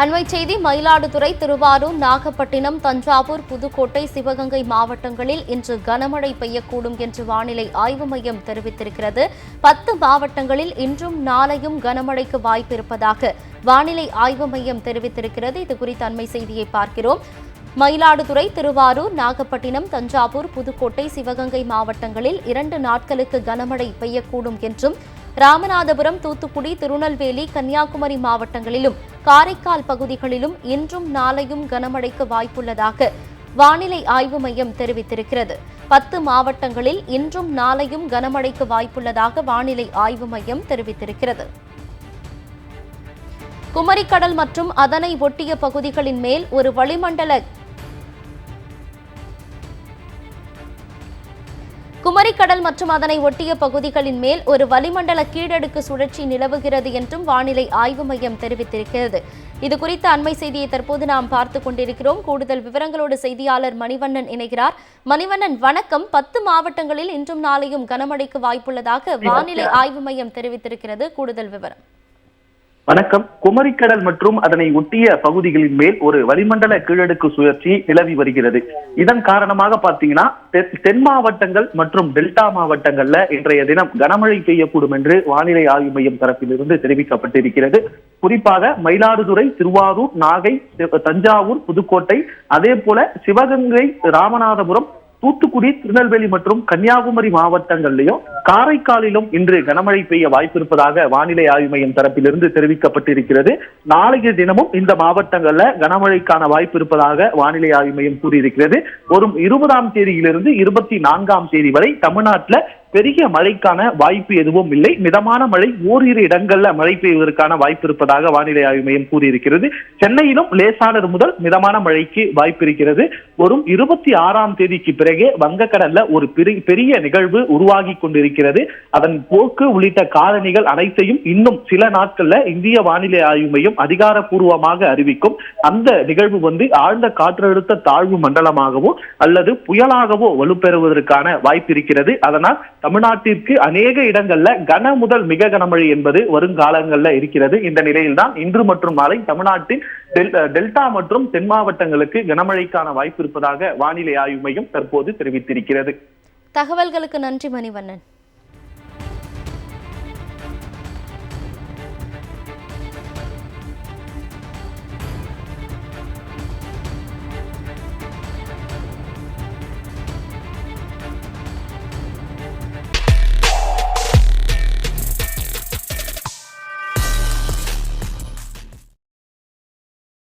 அண்மை செய்தி மயிலாடுதுறை திருவாரூர் நாகப்பட்டினம் தஞ்சாவூர் புதுக்கோட்டை சிவகங்கை மாவட்டங்களில் இன்று கனமழை பெய்யக்கூடும் என்று வானிலை ஆய்வு மையம் தெரிவித்திருக்கிறது. பத்து மாவட்டங்களில் இன்றும் நாளையும் கனமழைக்கு வாய்ப்பு இருப்பதாக வானிலை ஆய்வு மையம் தெரிவித்திருக்கிறது. இது குறித்த அண்மை செய்தியை பார்க்கிறோம். மயிலாடுதுறை திருவாரூர் நாகப்பட்டினம் தஞ்சாவூர் புதுக்கோட்டை சிவகங்கை மாவட்டங்களில் இரண்டு நாட்களுக்கு கனமழை பெய்யக்கூடும் என்றும் ராமநாதபுரம் தூத்துக்குடி திருநெல்வேலி கன்னியாகுமரி மாவட்டங்களிலும் காரைக்கால் பகுதிகளிலும் இன்றும் நாளையும் கனமழைக்கு வாய்ப்புள்ளதாக வானிலை ஆய்வு மையம் தெரிவித்திருக்கிறது. பத்து மாவட்டங்களில் இன்றும் நாளையும் கனமழைக்கு வாய்ப்புள்ளதாக வானிலை ஆய்வு மையம் தெரிவித்திருக்கிறது. குமரிக்கடல் மற்றும் அதனை ஒட்டிய பகுதிகளின் மேல் ஒரு வளிமண்டல குமரிக்கடல் மற்றும் அதனை ஒட்டிய பகுதிகளின் மேல் ஒரு வளிமண்டல கீழடுக்கு சுழற்சி நிலவுகிறது என்றும் வானிலை ஆய்வு மையம் தெரிவித்திருக்கிறது. இது குறித்த அண்மை செய்தியை தற்போது நாம் பார்த்து கொண்டிருக்கிறோம். கூடுதல் விவரங்களோடு செய்தியாளர் மணிவண்ணன் இணைகிறார். மணிவண்ணன் வணக்கம். பத்து மாவட்டங்களில் இன்றும் நாளையும் கனமழைக்கு வாய்ப்புள்ளதாக வானிலை ஆய்வு மையம் தெரிவித்திருக்கிறது. கூடுதல் விவரம். வணக்கம். குமரிக்கடல் மற்றும் அதனை ஒட்டிய பகுதிகளின் மேல் ஒரு வளிமண்டல கீழடுக்கு சுழற்சி நிலவி வருகிறது. இதன் காரணமாக பாத்தீங்கன்னா தென்- தென் மாவட்டங்கள் மற்றும் டெல்டா மாவட்டங்கள்ல இன்றைய தினம் கனமழை பெய்யக்கூடும் என்று வானிலை ஆய்வு மையம் தரப்பிலிருந்து தெரிவிக்கப்பட்டிருக்கிறது. குறிப்பாக மயிலாடுதுறை திருவாரூர் நாகை தஞ்சாவூர் புதுக்கோட்டை அதே போல சிவகங்கை ராமநாதபுரம் தூத்துக்குடி திருநெல்வேலி மற்றும் கன்னியாகுமரி மாவட்டங்களிலும் காரைக்காலிலும் இன்று கனமழை பெய்ய வாய்ப்பிருப்பதாக வானிலை ஆய்வு மையம் தரப்பிலிருந்து தெரிவிக்கப்பட்டிருக்கிறது. நாளைய தினமும் இந்த மாவட்டங்கள்ல கனமழைக்கான வாய்ப்பு இருப்பதாக வானிலை ஆய்வு மையம் கூறியிருக்கிறது. வரும் இருபதாம் தேதியிலிருந்து இருபத்தி நான்காம் தேதி வரை தமிழ்நாட்டில் பெரிய மழைக்கான வாய்ப்பு எதுவும் இல்லை. மிதமான மழை ஓரிரு இடங்கள்ல மழை பெய்வதற்கான வாய்ப்பு இருப்பதாக வானிலை ஆய்வு மையம் கூறியிருக்கிறது. சென்னையிலும் லேசானது முதல் மிதமான மழைக்கு வாய்ப்பு இருக்கிறது. வரும் இருபத்தி ஆறாம் தேதிக்கு பிறகே வங்கக்கடல்ல ஒரு பெரிய நிகழ்வு உருவாகி கொண்டிருக்கிறது. அதன் போக்கு உள்ளிட்ட காரணிகள் அனைத்தையும் இன்னும் சில நாட்கள்ல இந்திய வானிலை ஆய்வு மையம் அதிகாரப்பூர்வமாக அறிவிக்கும். அந்த நிகழ்வு வந்து ஆழ்ந்த காற்றழுத்த தாழ்வு மண்டலமாகவோ அல்லது புயலாகவோ வலுப்பெறுவதற்கான வாய்ப்பு இருக்கிறது. அதனால் தமிழ்நாட்டிற்கு அநேக இடங்கள்ல கன முதல் மிக கனமழை என்பது வருங்காலங்கள்ல இருக்கிறது. இந்த நிலையில்தான் இன்று மற்றும் நாளை தமிழ்நாட்டின் டெல்டா மற்றும் தென் மாவட்டங்களுக்கு கனமழைக்கான வாய்ப்பு இருப்பதாக வானிலை ஆய்வு மையம் தற்போது தெரிவித்திருக்கிறது. தகவல்களுக்கு நன்றி மணிவண்ணன்.